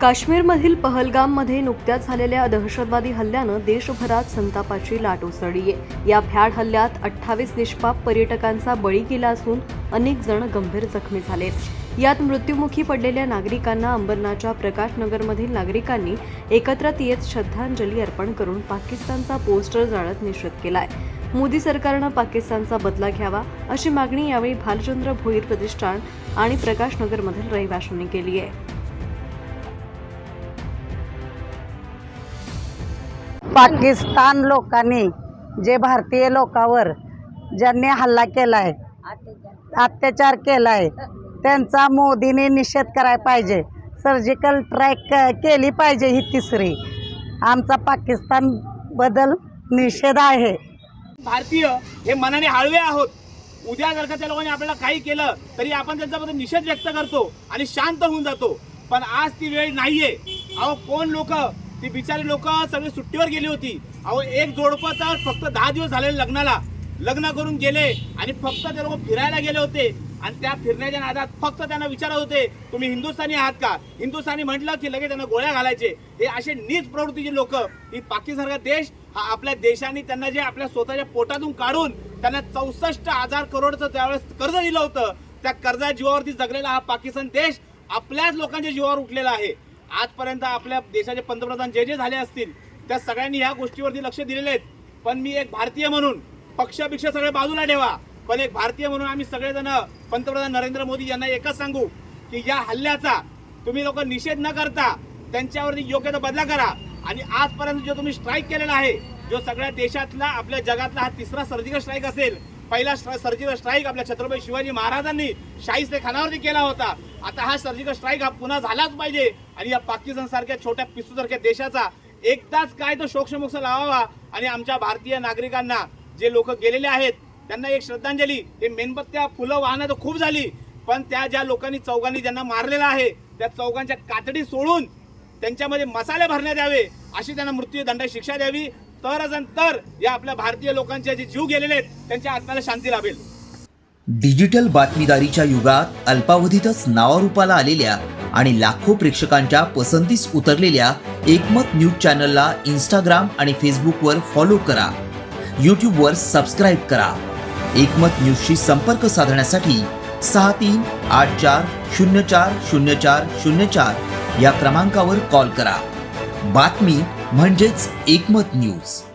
काश्मीरमधील पहलगाममध्ये नुकत्याच झालेल्या दहशतवादी हल्ल्यानं देशभरात संतापाची लाट उसळली आहे. या भ्याड हल्ल्यात अठ्ठावीस निष्पाप पर्यटकांचा बळी गेला असून अनेक जण गंभीर जखमी झालेत यात मृत्युमुखी पडलेल्या नागरिकांना अंबरनाथच्या प्रकाशनगरमधील नागरिकांनी एकत्रित येत श्रद्धांजली अर्पण करून पाकिस्तानचा पोस्टर जाळत निषेध केलाय. मोदी सरकारनं पाकिस्तानचा बदला घ्यावा अशी मागणी यावेळी भालचंद्र भोईर प्रतिष्ठान आणि प्रकाशनगरमधील रहिवाशांनी केली आहे. पाकिस्तान लोकांनी जे भारतीय लोकांवर ज्यांनी हल्ला केलाय अत्याचार केलाय त्यांचा मोदीने निषेध करायला पाहिजे. सर्जिकल ट्रॅक केली पाहिजे ही तिसरी. आमचा पाकिस्तान बदल निषेध आहे. भारतीय हे मनाने हळवे आहोत. उद्या जर का त्या लोकांनी आपल्याला काही केलं तरी आपण त्यांच्याबद्दल निषेध व्यक्त करतो आणि शांत होऊन जातो. पण आज ती वेळ नाहीये. अहो कोण लोक ती बिचारी लोक सगळी सुट्टीवर गेली होती. अहो एक जोडपं तर फक्त दहा दिवस झालेले लग्नाला. लग्न करून गेले आणि फक्त ते लोक फिरायला गेले होते. आणि त्या फिरण्याच्या नादात फक्त त्यांना विचारत होते तुम्ही हिंदुस्थानी आहात का? हिंदुस्थानी म्हटलं की लगेच त्यांना गोळ्या घालायचे. हे असे नीच प्रवृत्तीचे लोक. ही पाकिस्तानचा देश हा आपल्या देशाने त्यांना जे आपल्या स्वतःच्या पोटातून काढून त्यांना चौसष्ट हजार करोडचं त्यावेळेस कर्ज दिलं होतं. त्या कर्जा जीवावरती जगलेला हा पाकिस्तान देश आपल्याच लोकांच्या जीवावर उठलेला आहे. आजपर्यंत आपल्या देशाचे पंतप्रधान जे जे झाले असतील त्या सगळ्यांनी ह्या गोष्टीवरती लक्ष दिलेले आहेत. पण मी एक भारतीय म्हणून पक्षापेक्ष सगळे बाजूला ठेवा. पण एक भारतीय म्हणून आम्ही सगळेजण पंतप्रधान नरेंद्र मोदी यांना एकच सांगू की या हल्ल्याचा तुम्ही लोक निषेध न करता त्यांच्यावरती योग्य तो बदला करा. आणि आजपर्यंत जो तुम्ही स्ट्राईक केलेला आहे जो सगळ्या देशातला आपल्या जगातला हा तिसरा सर्जिकल स्ट्राईक असेल पहिला सर्जिकल स्ट्राईक आपल्या छत्रपती शिवाजी महाराजांनी शाहीस्ते खानावरती केला होता. आता हा सर्जिकल स्ट्राईक हा पुन्हा झालाच पाहिजे. आणि या पाकिस्तान सारख्या छोट्या पिस्तूसारख्या देशाचा एकदाच काय तो शोक्षमोक्ष लावावा. आणि आमच्या भारतीय नागरिकांना जे लोक गेलेले आहेत त्यांना एक श्रद्धांजली हे मेणबत्त्या फुलं वाहनं तर खूप झाली. पण त्या ज्या लोकांनी चौघांनी ज्यांना मारलेलं आहे त्या चौघांच्या कातडी सोडून त्यांच्यामध्ये मसाले भरण्यात यावे अशी त्यांना मृत्यूदंड शिक्षा द्यावी. तरच तर या आपल्या भारतीय लोकांचे जे जीव गेलेले आहेत त्यांच्या आत्म्याला शांती लाभेल. डिजिटल बातमीदारीच्या युगात अल्पावधीतच नावारूपाला आलेल्या आणि लाखो प्रेक्षकांच्या पसंतीस उतरलेल्या एकमत न्यूज चॅनलला इंस्टाग्राम आणि फेसबुकवर फॉलो करा. यूट्यूबवर सबस्क्राईब करा. एकमत न्यूजशी संपर्क साधण्यासाठी सहा तीन आठ चार शून्य चार शून्य चार शून्य चार या क्रमांकावर कॉल करा. बातमी म्हणजेच एकमत न्यूज.